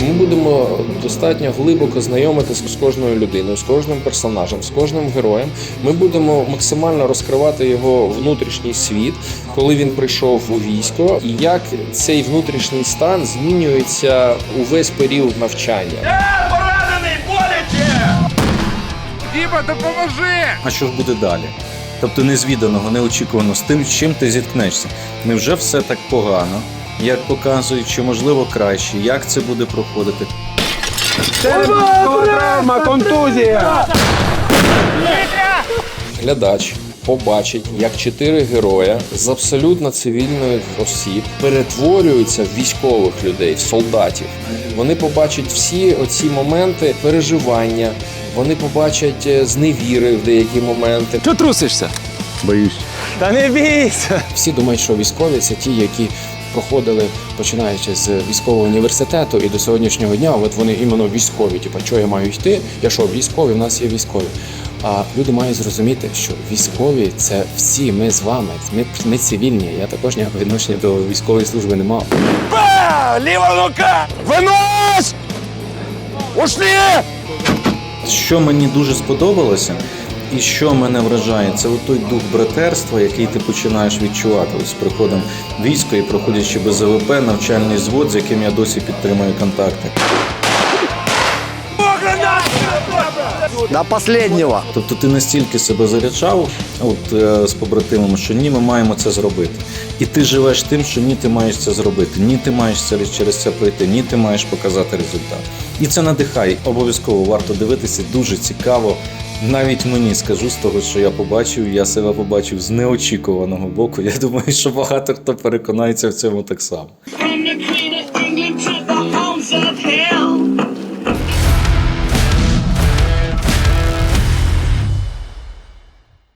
Ми будемо достатньо глибоко знайомитися з кожною людиною, з кожним персонажем, з кожним героєм. Ми будемо максимально розкривати його внутрішній світ, коли він прийшов у військо, і як цей внутрішній стан змінюється увесь період навчання. Діма, допоможи! А що ж буде далі? Тобто незвіданого, неочікувано з тим, з чим ти зіткнешся. Не вже все так погано, як показують, чи можливо краще, як це буде проходити. Травма, контузія! глядач побачить, як чотири героя з абсолютно цивільних осіб перетворюються в військових людей, в солдатів. Вони побачать всі оці моменти переживання. Вони побачать е, зневіри в деякі моменти. Чого трусишся? Боюсь. Та не бійся! Всі думають, що військові це ті, які проходили починаючи з військового університету і до сьогоднішнього дня. От вони іменно військові. Типа, що я маю йти? Я що, військові? В нас є військові. А люди мають зрозуміти, що військові це всі ми з вами. Ми, ми цивільні. Я також ніякого відношення до військової служби не мав. Ліва рука! Винос! Ушли! Що мені дуже сподобалося, і що мене вражає, це той дух братерства, який ти починаєш відчувати Ось з приходом війська і проходячи без АВП, навчальний звод, з яким я досі підтримую контакти. До последнего. Тобто ти настільки себе заряджав от, е, з побратимом, що ні, ми маємо це зробити. І ти живеш тим, що ні, ти маєш це зробити, ні, ти маєш це, через це пройти, ні, ти маєш показати результат. І це надихає. Обов'язково варто дивитися, дуже цікаво. Навіть мені скажу з того, що я побачив, я себе побачив з неочікуваного боку. Я думаю, що багато хто переконається в цьому так само.